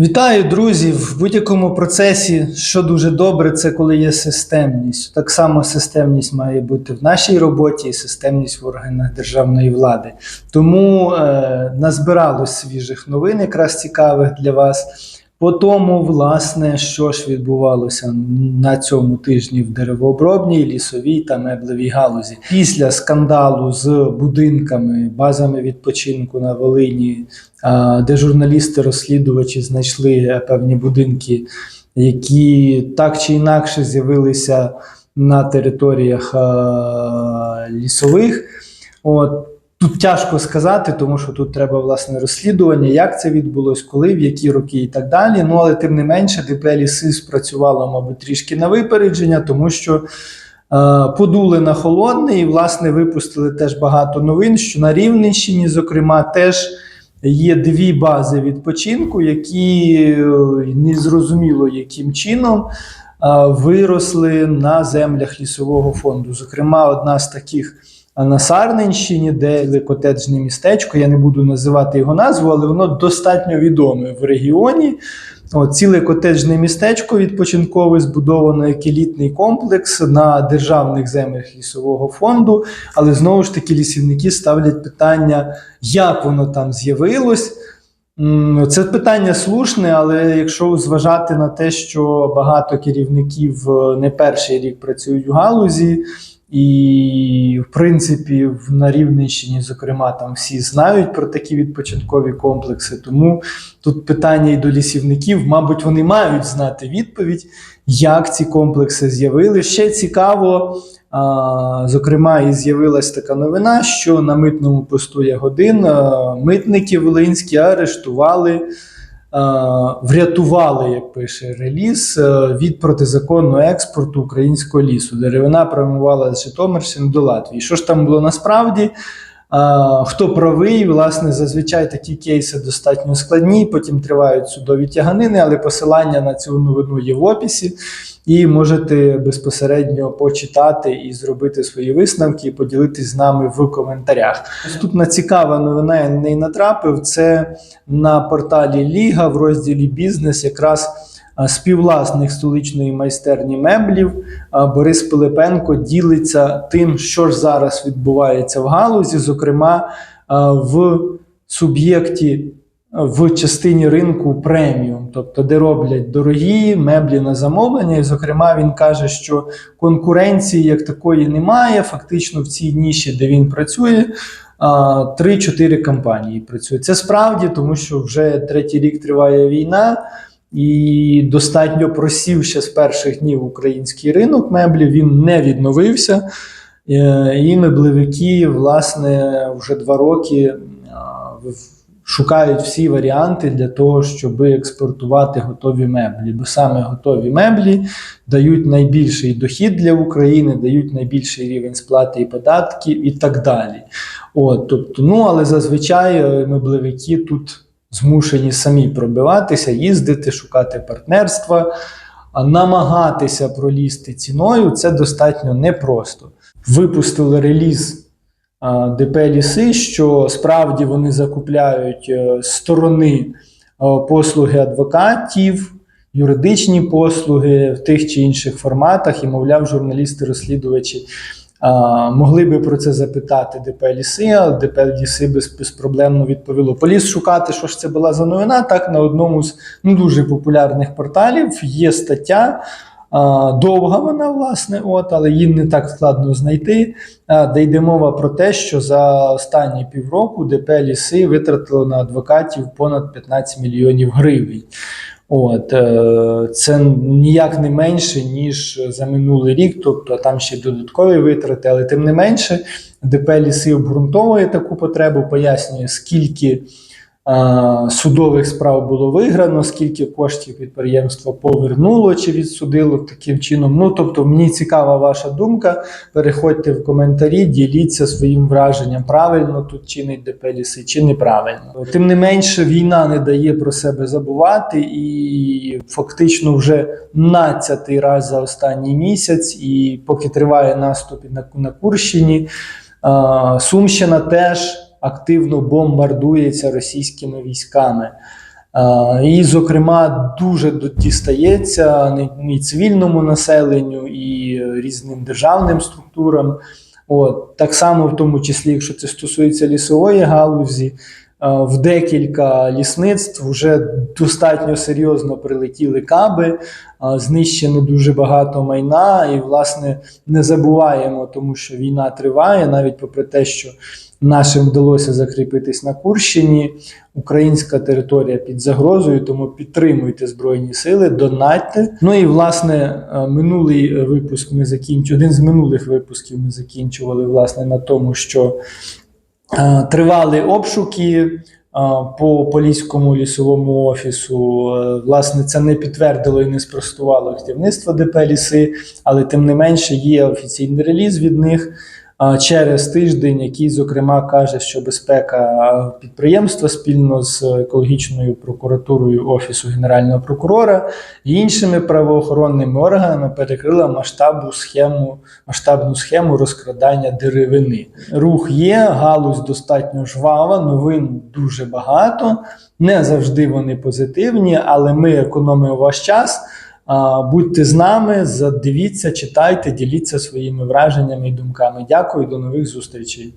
Вітаю, друзі! В будь-якому процесі, що дуже добре, це коли є системність. Так само системність має бути в нашій роботі і системність в органах державної влади. Тому е, назбиралось свіжих новин, якраз цікавих для вас. По тому, власне, що ж відбувалося на цьому тижні в деревообробній, лісовій та меблевій галузі. Після скандалу з будинками, базами відпочинку на Волині, де журналісти-розслідувачі знайшли е, певні будинки, які так чи інакше з'явилися на територіях лісових. От, Тут тяжко сказати, тому що тут треба власне розслідування, як це відбулось, коли, в які роки і так далі. Ну але тим не менше, ДП ліси спрацювало, мабуть, трішки на випередження, тому що е, подули на холодне і, власне, випустили теж багато новин, що на Рівненщині, зокрема, теж є дві бази відпочинку, які е, незрозуміло яким чином. е, Виросли на землях лісового фонду. Зокрема, одна з таких на Сарненщині, де котеджне містечко, я не буду називати його назву, але воно достатньо відоме в регіоні. От, ціле котеджне містечко відпочинкове збудовано як елітний комплекс на державних землях лісового фонду. Але знову ж таки лісівники ставлять питання, як воно там з'явилось. Це питання слушне, але якщо зважати на те, що багато керівників е, не перший рік працюють у галузі, і, в принципі, на Рівненщині, зокрема, там всі знають про такі відпочинкові комплекси. Тому тут питання і до лісівників, мабуть, вони мають знати відповідь, як ці комплекси з'явилися. Ще цікаво, а, зокрема, і з'явилась така новина, що на митному посту Ягодин митники волинські арештували. А, Врятували, як пише реліз, е, від протизаконного експорту українського лісу. Деревина прямувала з Житомирщини до Латвії. Що ж там було насправді? Хто правий, власне, зазвичай такі кейси достатньо складні, потім тривають судові тяганини, але посилання на цю новину є в описі, і можете безпосередньо почитати і зробити свої висновки, і поділитись з нами в коментарях. Наступна цікава новина, я на неї натрапив. Це на порталі Ліга в розділі Бізнес якраз. Співвласник столичної майстерні меблів Борис Пилипенко ділиться тим, що ж зараз відбувається в галузі, зокрема в суб'єкті в частині ринку преміум, тобто де роблять дорогі меблі на замовлення. І, зокрема, він каже, що конкуренції як такої немає. Фактично в цій ніші, де він працює. а, Три-чотири компанії працюють. Це справді, тому що вже третій рік триває війна, і достатньо просів ще з перших днів український ринок меблів. Він не відновився. Е, І меблевики, власне, вже два роки шукають всі варіанти для того, щоб експортувати готові меблі. Бо саме готові меблі дають найбільший дохід для України, дають найбільший рівень сплати і податків і так далі. От, тобто, ну, але зазвичай е, меблевики тут змушені самі пробиватися, їздити, шукати партнерства, а намагатися пролізти ціною це достатньо непросто. Випустили реліз ДП Ліси, що справді вони закупляють е, сторони е, послуги адвокатів, юридичні послуги в тих чи інших форматах, і, мовляв, журналісти-розслідувачі могли би про це запитати ДП Ліси, ДП Ліси без, безпроблемно відповіло. Поліз шукати, що ж це була за новина. Так, на одному з ну, дуже популярних порталів є стаття. Довга вона, власне, от, але її не так складно знайти. Де йде мова про те, що за останні півроку ДП Ліси витратило на адвокатів понад 15 мільйонів гривень. От, е, це ніяк не менше, ніж за минулий рік, тобто там ще додаткові витрати, але тим не менше, ДП ліси обґрунтовує таку потребу, пояснює, скільки судових справ було виграно, скільки коштів підприємство повернуло чи відсудило таким чином. Ну, тобто, мені цікава ваша думка. Переходьте в коментарі, діліться своїм враженням, правильно тут чинить ДП ліси чи неправильно. Тим не менше, війна не дає про себе забувати, і фактично вже надцятий раз за останній місяць, і поки триває наступ на, на Курщині, Сумщина теж активно бомбардується російськими військами. І, зокрема, дуже дістається і цивільному населенню, і різним державним структурам. От, так само, в тому числі, якщо це стосується лісової галузі, в декілька лісництв вже достатньо серйозно прилетіли каби, знищено дуже багато майна, і, власне, не забуваємо, тому що війна триває, навіть попри те, що нашим вдалося закріпитись на Курщині. Українська територія під загрозою, тому підтримуйте збройні сили, донатьте. Ну і власне е, минулий випуск ми закінчили. Один з минулих випусків ми закінчували власне на тому, що е, тривали обшуки. е, По Поліському лісовому офісу, власне, це не підтвердило і не спростувало керівництво ДП ліси, але тим не менше є офіційний реліз від них через тиждень, який, зокрема, каже, що безпека підприємства спільно з екологічною прокуратурою Офісу Генерального прокурора і іншими правоохоронними органами перекрила масштабу схему, масштабну схему розкрадання деревини. Рух є, галузь достатньо жвава, новин дуже багато. Не завжди вони позитивні, але ми економимо ваш час. Будьте з нами, задивіться, читайте, діліться своїми враженнями і думками. Дякую, до нових зустрічей.